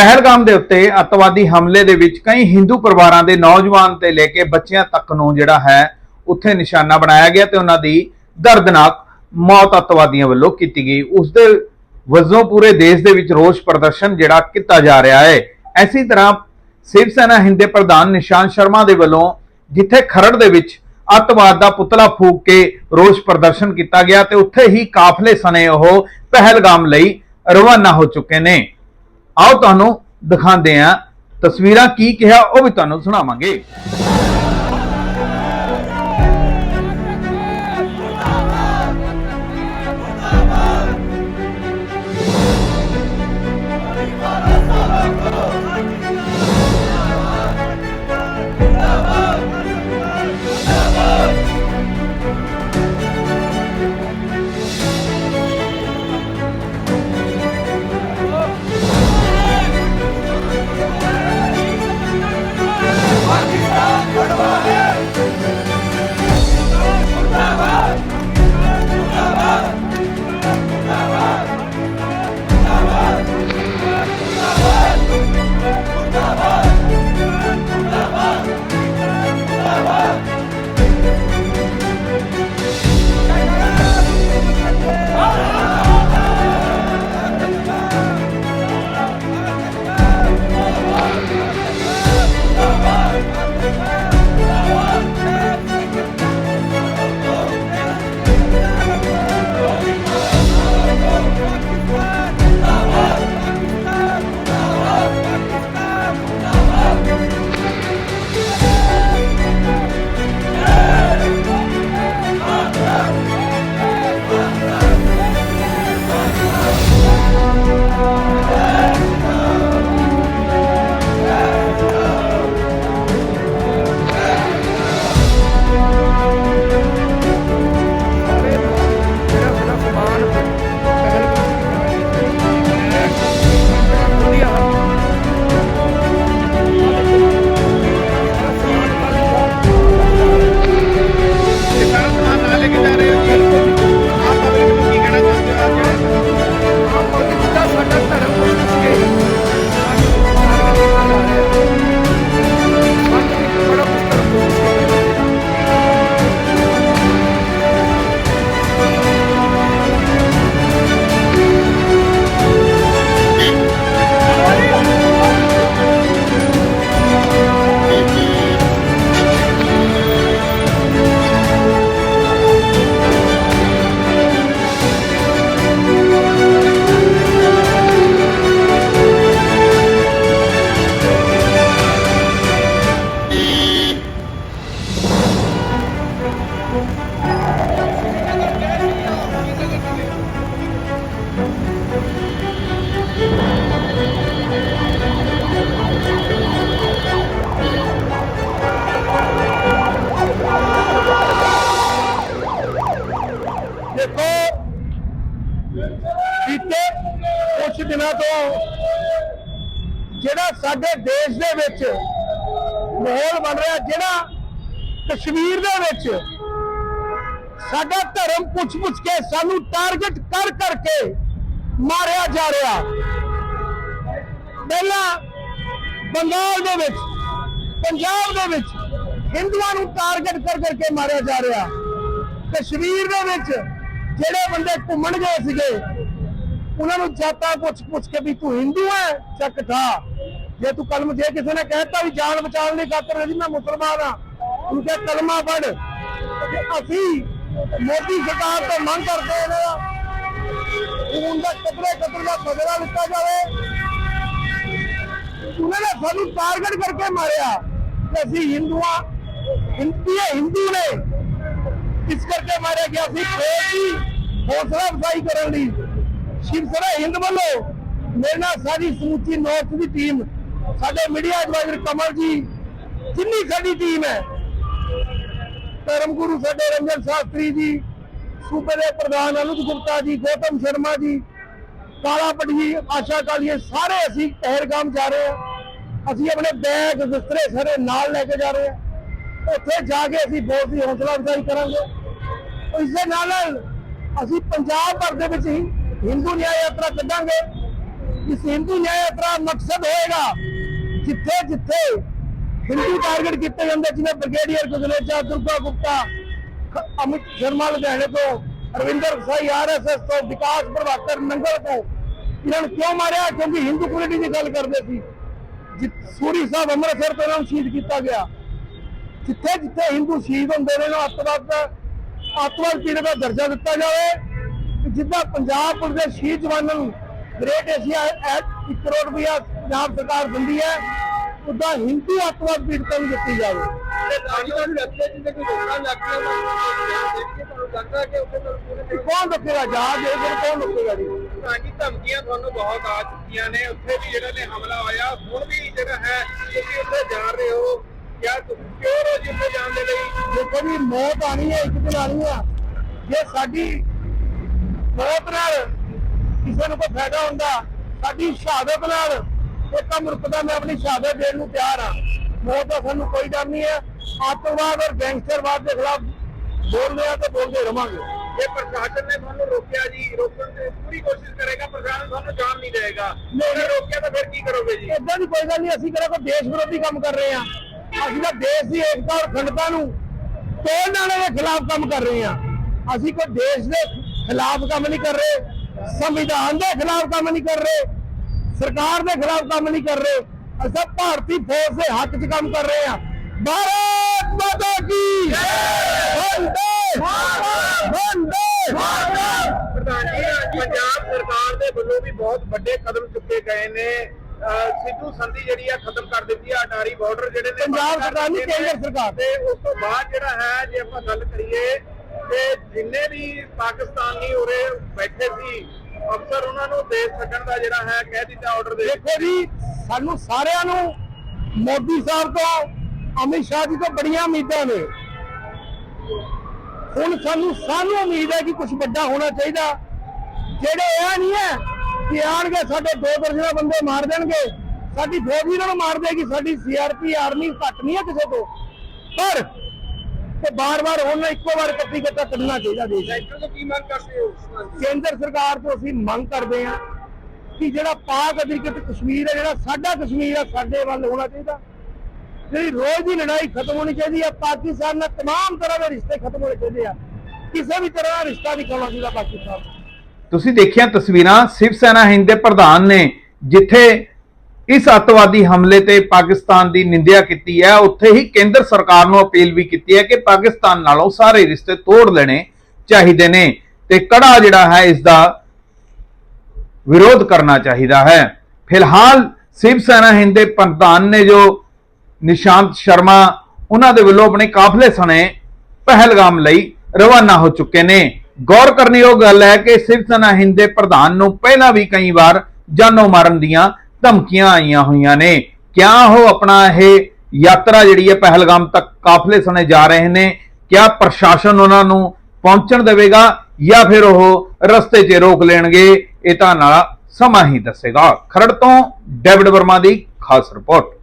ਪਹਿਲਗਾਮ ਦੇ ਉੱਤੇ ਅੱਤਵਾਦੀ ਹਮਲੇ ਦੇ ਵਿੱਚ ਕਈ ਹਿੰਦੂ ਪਰਿਵਾਰਾਂ ਦੇ ਨੌਜਵਾਨ ਤੇ ਲੈ ਕੇ ਬੱਚਿਆਂ ਤੱਕ ਨੂੰ ਜਿਹੜਾ ਹੈ, ਉੱਥੇ ਨਿਸ਼ਾਨਾ ਬਣਾਇਆ ਗਿਆ ਤੇ ਉਹਨਾਂ ਦੀ ਦਰਦਨਾਕ ਮੌਤ ਅੱਤਵਾਦੀਆਂ ਵੱਲੋਂ ਕੀਤੀ ਗਈ। ਉਸ ਦੇ ਵਜੋਂ ਪੂਰੇ ਦੇਸ਼ ਦੇ ਵਿੱਚ ਰੋਸ ਪ੍ਰਦਰਸ਼ਨ ਜਿਹੜਾ ਕੀਤਾ ਜਾ ਰਿਹਾ ਹੈ। ਐਸੀ ਤਰ੍ਹਾਂ ਸਿਵ ਸੈਨਾ ਹਿੰਦੇ ਪ੍ਰਧਾਨ ਨਿਸ਼ਾਨ ਸ਼ਰਮਾ ਦੇ ਵੱਲੋਂ ਜਿੱਥੇ ਖਰੜ ਦੇ ਵਿੱਚ ਅੱਤਵਾਦ ਦਾ ਪੁਤਲਾ ਫੂਕ ਕੇ ਰੋਸ ਪ੍ਰਦਰਸ਼ਨ ਕੀਤਾ ਗਿਆ ਤੇ ਉੱਥੇ ਹੀ ਕਾਫਲੇ ਸਣੇ ਉਹ ਪਹਿਲਗਾਮ ਲਈ ਰਵਾਨਾ ਹੋ ਚੁੱਕੇ ਨੇ। ਆਓ ਤੁਹਾਨੂੰ ਦਿਖਾਉਂਦੇ ਹਾਂ। ਤਸਵੀਰਾਂ ਕੀ ਕਿਹਾ ਉਹ ਵੀ ਤੁਹਾਨੂੰ ਸੁਣਾਵਾਂਗੇ। ਸਾਡੇ ਦੇਸ਼ ਦੇ ਵਿੱਚ ਮਾਹੌਲ ਬਣ ਰਿਹਾ ਜਿਹੜਾ ਕਸ਼ਮੀਰ ਦੇ ਵਿੱਚ ਸਾਡਾ ਧਰਮ ਪੁੱਛ ਪੁੱਛ ਕੇ ਸਾਨੂੰ ਟਾਰਗੇਟ ਕਰ ਕਰਕੇ ਮਾਰਿਆ ਜਾ ਰਿਹਾ। ਪਹਿਲਾਂ ਬੰਗਾਲ ਦੇ ਵਿੱਚ, ਪੰਜਾਬ ਦੇ ਵਿੱਚ ਹਿੰਦੂਆਂ ਨੂੰ ਟਾਰਗੇਟ ਕਰ ਕਰਕੇ ਮਾਰਿਆ ਜਾ ਰਿਹਾ। ਕਸ਼ਮੀਰ ਦੇ ਵਿੱਚ ਜਿਹੜੇ ਬੰਦੇ ਘੁੰਮਣ ਗਏ ਸੀਗੇ, ਉਹਨਾਂ ਨੂੰ ਜਾਤਾਂ ਪੁੱਛ ਪੁੱਛ ਕੇ ਵੀ ਤੂੰ ਹਿੰਦੂ ਹੈ ਚੱਕ ਠਾ ਜੇ ਤੂੰ ਕਲਮ ਜੇ ਕਿਸੇ ਨੇ ਕਹਿਤਾ ਵੀ ਜਾਨ ਬਚਾਉਣ ਲਈ ਖਾਤਰ ਜੀ ਮੈਂ ਮੁਸਲਮਾਨ ਆ ਤੂੰ ਕਹੇ ਕਲਮਾ ਪੜ ਅਸੀਂ ਮੋਦੀ ਸਰਕਾਰ ਤੋਂ ਮੰਗ ਕਰਦੇ ਹਾਂ ਖੂਨ ਦਾ ਕਤਰੇ ਕਤਰ ਦਾ ਬਦਲਾ ਲਿੱਤਾ ਜਾਵੇ। ਉਹਨਾਂ ਨੇ ਸਾਨੂੰ ਟਾਰਗੇਟ ਕਰਕੇ ਮਾਰਿਆ ਕਿ ਅਸੀਂ ਹਿੰਦੂਆਂ, ਹਿੰਦੀ ਹਿੰਦੂ ਨੇ। ਇਸ ਕਰਕੇ ਮਾਰਿਆ ਗਿਆ ਸੀ ਫੇਰ ਵੀ ਹੌਸਲਾ ਅਫਜ਼ਾਈ ਕਰਨ ਲਈ। ਸ਼ਿਵ ਸੈਨਾ ਹਿੰਦ ਵੱਲੋਂ ਮੇਰੇ ਨਾਲ ਸਾਰੀ ਸਮੁੱਚੀ ਨੌਰਥ ਦੀ ਟੀਮ ਸਾਡੇ ਮੀਡੀਆ ਐਡਵਾਈਜ਼ਰ ਕਮਲ ਜੀ, ਜਿੰਨੀ ਸਾਡੀ ਟੀਮ ਹੈ, ਧਰਮ ਗੁਰੂ ਸਾਡੇ ਰੰਜਨ ਸ਼ਾਸਤਰੀ ਜੀ, ਸੂਬੇ ਦੇ ਪ੍ਰਧਾਨ ਅਨੁਜ ਗੁਪਤਾ ਜੀ, ਗੌਤਮ ਸ਼ਰਮਾ ਜੀ ਕਾਲਾ ਪਟਜੀ ਆਸ਼ਾ ਕਾਲੀਏ, ਸਾਰੇ ਅਸੀਂ ਪਹਿਰਗਾਮ ਜਾ ਰਹੇ ਹਾਂ। ਅਸੀਂ ਆਪਣੇ ਬੈਗ ਬਿਸਤਰੇ ਸਾਰੇ ਨਾਲ ਲੈ ਕੇ ਜਾ ਰਹੇ ਹਾਂ। ਉੱਥੇ ਜਾ ਕੇ ਅਸੀਂ ਬਹੁਤ ਹੀ ਹੌਸਲਾ ਅਫਜ਼ਾਈ ਕਰਾਂਗੇ। ਇਸ ਦੇ ਨਾਲ ਨਾਲ ਅਸੀਂ ਪੰਜਾਬ ਭਰ ਦੇ ਵਿੱਚ ਹੀ ਹਿੰਦੂ ਨਿਆਂ ਯਾਤਰਾ ਕੱਢਾਂਗੇ। ਇਸ ਹਿੰਦੂ ਨਿਆਂ ਯਾਤਰਾ ਦਾ ਮਕਸਦ ਹੋਏਗਾ ਜਿੱਥੇ ਜਿੱਥੇ ਹਿੰਦੂ ਟਾਰਗੇਟ ਕੀਤੇ ਜਾਂਦੇ, ਜਿਵੇਂ ਬ੍ਰਿਗੇਡੀਅਰ ਗੁਜਰੇਜਾ ਦੁਰਗਾ ਗੁਪਤਾ ਅਮਿਤ ਸ਼ਰਮਾ ਲੁਧਿਆਣੇ ਤੋਂ ਰਵਿੰਦਰ ਸਾਈ ਆਰਐਸਐਸ ਤੋਂ, ਵਿਕਾਸ ਪ੍ਰਭਾਕਰ ਨੰਗਲ ਤੋਂ, ਇਹਨਾਂ ਨੂੰ ਕਿਉਂ ਮਾਰਿਆ? ਕਿਉਂਕਿ ਹਿੰਦੂ ਕਮਿਊਨਿਟੀ ਦੀ ਗੱਲ ਕਰਦੇ ਸੀ। ਜਿ- ਸੂਰੀ ਸਾਹਿਬ ਅੰਮ੍ਰਿਤਸਰ ਤੋਂ ਇਹਨਾਂ ਨੂੰ ਸ਼ਹੀਦ ਕੀਤਾ ਗਿਆ। ਜਿੱਥੇ ਜਿੱਥੇ ਹਿੰਦੂ ਸ਼ਹੀਦ ਹੁੰਦੇ ਨੇ ਨਾ ਅੱਤਵਾਦ ਅੱਤਵਾਦ ਪੀੜਤ ਦਾ ਦਰਜਾ ਦਿੱਤਾ ਜਾਵੇ। ਜਿੱਦਾਂ ਪੰਜਾਬ ਪੁਲਿਸ ਦੇ ਸ਼ਹੀਦ ਜਵਾਨਾਂ ਨੂੰ ਗ੍ਰੇਟ ਏਸ਼ੀਆ ਐਕਟ 1 ਕਰੋੜ ਰੁਪਇਆ ਪੰਜਾਬ ਸਰਕਾਰ ਦਿੰਦੀ ਹੈ ਉਦਾਂ ਹਿੰਦੂ ਅੱਤਵਾਦ ਪੀੜਤਾਂ ਨੂੰ ਦਿੱਤੀ ਜਾਵੇ। ਉੱਥੇ ਕੌਣ ਰੁਕੇਗਾ ਜਾ ਦੇ ਫਿਰ ਕੌਣ ਰੁਕੇਗਾ ਜੀ? ਸਾਡੀ ਧਮਕੀਆਂ ਤੁਹਾਨੂੰ ਬਹੁਤ ਆ ਚੁੱਕੀਆਂ ਨੇ। ਉੱਥੇ ਵੀ ਜਿਹੜਾ ਨੇ ਹਮਲਾ ਹੋਇਆ ਹੁਣ ਵੀ ਜਿਹੜਾ ਹੈ ਤੁਸੀਂ ਉੱਥੇ ਜਾ ਰਹੇ ਹੋ। ਕਿਆ ਤੁਸੀਂ ਕਿਉਂ ਰੋ ਜਿੱਥੇ ਜਾਣ ਦੇ ਲਈ? ਦੇਖੋ ਜੀ ਮੌਤ ਆਣੀ ਹੈ ਇੱਕ ਦਿਨ ਆਣੀ ਆ ਜੇ ਸਾਡੀ ਮੌਤ ਨਾਲ ਕਿਸੇ ਨੂੰ ਕੋਈ ਫਾਇਦਾ ਹੁੰਦਾ ਸਾਡੀ ਸ਼ਹਾਦਤ ਨਾਲ ਇਹ ਕੰਮ ਰੁਕਦਾ ਮੈਂ ਆਪਣੀ ਸ਼ਹਾਦਤ ਦੇਣ ਨੂੰ ਤਿਆਰ ਹਾਂ। ਮੌਤ ਦਾ ਸਾਨੂੰ ਕੋਈ ਡਰ ਨਹੀਂ ਹੈ। ਆਤੰਕਵਾਦ ਔਰ ਗੈਂਗਸਟਰਵਾਦ ਦੇ ਖਿਲਾਫ ਬੋਲਦੇ ਆ ਤੇ ਬੋਲਦੇ ਰਵਾਂਗੇ। ਜੇ ਪ੍ਰਸ਼ਾਸਨ ਨੇ ਤੁਹਾਨੂੰ ਰੋਕਿਆ ਜੀ। ਰੋਕਣ ਦੀ ਪੂਰੀ ਕੋਸ਼ਿਸ਼ ਕਰੇਗਾ ਪ੍ਰਸ਼ਾਸਨ ਤੁਹਾਨੂੰ ਜਾਣ ਨਹੀਂ ਦੇਗਾ ਜੇ ਰੋਕਿਆ ਤਾਂ ਫਿਰ ਕੀ ਕਰੋਗੇ ਜੀ? ਇਦਾਂ ਦੀ ਕੋਈ ਗੱਲ ਨਹੀਂ। ਅਸੀਂ ਕਿਹੜਾ ਕੋਈ ਦੇਸ਼ ਵਿਰੋਧੀ ਕੰਮ ਕਰ ਰਹੇ ਹਾਂ। ਅਸੀਂ ਤਾਂ ਦੇਸ਼ ਦੀ ਏਕਤਾ ਔਰ ਅਖੰਡਤਾ ਨੂੰ ਤੋੜਨ ਵਾਲੇ ਦੇ ਖਿਲਾਫ ਕੰਮ ਕਰ ਰਹੇ ਹਾਂ। ਅਸੀਂ ਕੋਈ ਦੇਸ਼ ਦੇ ਖਿਲਾਫ ਕੰਮ ਨਹੀਂ ਕਰ ਰਹੇ। ਸੰਵਿਧਾਨ ਦੇ ਖਿਲਾਫ ਕੰਮ ਨਹੀਂ ਕਰ ਰਹੇ। ਸਰਕਾਰ ਦੇ ਖਿਲਾਫ ਕੰਮ ਨਹੀਂ ਕਰ ਰਹੇ। ਅਸੀਂ ਭਾਰਤੀ ਫੌਜ ਦੇ ਹੱਕ 'ਚ ਕੰਮ ਕਰ ਰਹੇ ਹਾਂ। ਭਾਰਤ ਮਾਤਾ ਕੀ ਵੰਦੇ ਵੰਦੇ ਮਾਤਰਮ ਪ੍ਰਧਾਨ ਜੀ ਅੱਜ ਪੰਜਾਬ ਸਰਕਾਰ ਦੇ ਵੱਲੋਂ ਵੀ ਬਹੁਤ ਵੱਡੇ ਕਦਮ ਚੁੱਕੇ ਗਏ ਨੇ। ਸਿੱਧੂ ਸੰਧੀ ਜਿਹੜੀ ਆ ਖਤਮ ਕਰ ਦਿੱਤੀ ਆ ਅਟਾਰੀ ਬਾਰਡਰ ਜਿਹੜੇ ਨੇ ਪੰਜਾਬ ਸਰਕਾਰ ਨਹੀਂ, ਕੇਂਦਰ ਸਰਕਾਰ। ਤੇ ਉਸ ਤੋਂ ਬਾਅਦ ਜਿਹੜਾ ਹੈ ਜੇ ਆਪਾਂ ਗੱਲ ਕਰੀਏ ਤੇ ਜਿੰਨੇ ਵੀ ਪਾਕਿਸਤਾਨੀ ਉਰੇ ਬੈਠੇ ਸੀ ਅਫਸਰ ਉਹਨਾਂ ਨੂੰ ਦੇਸ਼ ਛੱਡਣ ਦਾ ਜਿਹੜਾ ਹੈ, ਕਹਿ ਦਿੱਤਾ ਆਰਡਰ ਦੇ ਦੇਖੋ ਜੀ, ਸਾਨੂੰ ਸਾਰਿਆਂ ਨੂੰ ਮੋਦੀ ਸਾਹਿਬ ਤੋਂ, ਅਮਿਤ ਸ਼ਾਹ ਜੀ ਤੋਂ ਬੜੀਆਂ ਉਮੀਦਾਂ ਨੇ। ਹੁਣ ਸਾਨੂੰ ਸਾਨੂੰ ਉਮੀਦ ਹੈ ਕਿ ਕੁਝ ਵੱਡਾ ਹੋਣਾ ਚਾਹੀਦਾ। ਜਿਹੜੇ ਇਹ ਨਹੀਂ ਹੈ ਕਿ ਆਣਗੇ ਸਾਡੇ ਦੋ ਦਰਜਨਾਂ ਬੰਦੇ ਮਾਰ ਦੇਣਗੇ। ਸਾਡੀ ਫੌਜ ਵੀ ਇਹਨਾਂ ਨੂੰ ਮਾਰ ਦੇਗੀ, ਸਾਡੀ ਸੀਆਰਪੀ ਆਰਮੀ ਘੱਟ ਨਹੀਂ ਹੈ ਕਿਸੇ ਤੋਂ। ਪਰ ਤੇ ਬਾਰ-ਬਾਰ ਹੁਣ ਇੱਕੋ ਵਾਰ ਕੱਟੀ ਕੱਟਾ ਕੱਢਣਾ ਚਾਹੀਦਾ ਦੇਸ਼ ਨੂੰ। ਸੈਂਟਰ ਤੋਂ ਕੀ ਮੰਗ ਕਰਦੇ ਹੋ ਕੇਂਦਰ ਸਰਕਾਰ ਤੋਂ ਅਸੀਂ ਮੰਗ ਕਰਦੇ ਹਾਂ ਕਿ ਜਿਹੜਾ ਪਾਕ ਅਧਿਕ੍ਰਿਤ ਕਸ਼ਮੀਰ ਹੈ ਜਿਹੜਾ ਸਾਡਾ ਕਸ਼ਮੀਰ ਹੈ ਸਾਡੇ ਵੱਲ ਹੋਣਾ ਚਾਹੀਦਾ ਜਿਹੜੀ ਰੋਜ਼ ਦੀ ਲੜਾਈ ਖਤਮ ਹੋਣੀ ਚਾਹੀਦੀ ਹੈ ਪਾਕਿਸਤਾਨ ਨਾਲ तमाम ਤਰ੍ਹਾਂ ਦੇ ਰਿਸ਼ਤੇ ਖਤਮ ਹੋਣੇ ਚਾਹੀਦੇ ਆ ਕਿਸੇ ਵੀ ਤਰ੍ਹਾਂ ਦਾ ਰਿਸ਼ਤਾ ਨਹੀਂ ਕਰਨਾ ਚਾਹੀਦਾ ਪਾਕਿਸਤਾਨ ਨਾਲ ਤੁਸੀਂ ਦੇਖਿਆ ਤਸਵੀਰਾਂ ਸਿਵ ਸੈਨਾ ਹਿੰਦ ਦੇ ਪ੍ਰਧਾਨ ਨੇ ਜਿੱਥੇ ਇਸ ਅੱਤਵਾਦੀ ਹਮਲੇ ਤੇ ਪਾਕਿਸਤਾਨ ਦੀ ਨਿੰਦਿਆ ਕੀਤੀ ਹੈ। ਉੱਥੇ ਹੀ ਕੇਂਦਰ ਸਰਕਾਰ ਨੂੰ ਅਪੀਲ ਵੀ ਕੀਤੀ ਹੈ ਕਿ ਪਾਕਿਸਤਾਨ ਨਾਲੋਂ ਸਾਰੇ ਰਿਸ਼ਤੇ ਤੋੜ ਲੈਣੇ ਚਾਹੀਦੇ ਨੇ ਤੇ ਕੜਾ ਜਿਹੜਾ ਹੈ, ਇਸ ਦਾ ਵਿਰੋਧ ਕਰਨਾ ਚਾਹੀਦਾ ਹੈ। ਫਿਲਹਾਲ ਸਿਵ ਸੈਨਾ ਹਿੰਦ ਦੇ ਪ੍ਰਧਾਨ ਨੇ ਜੋ ਨਿਸ਼ਾਂਤ ਸ਼ਰਮਾ, ਉਹਨਾਂ ਦੇ ਵੱਲੋਂ ਆਪਣੇ ਕਾਫਲੇ ਸਣੇ ਪਹਿਲਗਾਮ ਲਈ ਰਵਾਨਾ ਹੋ ਚੁੱਕੇ ਨੇ। ਗੌਰ ਕਰਨੀ ਉਹ ਗੱਲ ਹੈ ਕਿ ਸਿਵ ਸੈਨਾ ਹਿੰਦ ਦੇ ਪ੍ਰਧਾਨ ਨੂੰ ਪਹਿਲਾਂ ਵੀ ਕਈ ਵਾਰ ਜਾਨੋਂ ਮਾਰਨ ਦੀਆਂ ਧਮਕੀਆਂ ਆਈਆਂ ਹੋਈਆਂ ਨੇ। ਕਿਆ ਉਹ ਆਪਣਾ ਇਹ ਯਾਤਰਾ ਜਿਹੜੀ ਹੈ ਪਹਿਲਗਾਮ ਤੱਕ ਕਾਫਲੇ ਸਣੇ ਜਾ ਰਹੇ ਨੇ? ਕਿਆ ਪ੍ਰਸ਼ਾਸਨ ਉਹਨਾਂ ਨੂੰ ਪਹੁੰਚਣ ਦੇਵੇਗਾ ਜਾਂ ਫਿਰ ਉਹ ਰਸਤੇ 'ਚ ਰੋਕ ਲੈਣਗੇ? ਇਹ ਤਾਂ ਨਾਲ ਸਮਾਂ ਹੀ ਦੱਸੇਗਾ। ਖਰੜ ਤੋਂ ਡੇਵਿਡ ਵਰਮਾ ਦੀ ਖਾਸ ਰਿਪੋਰਟ।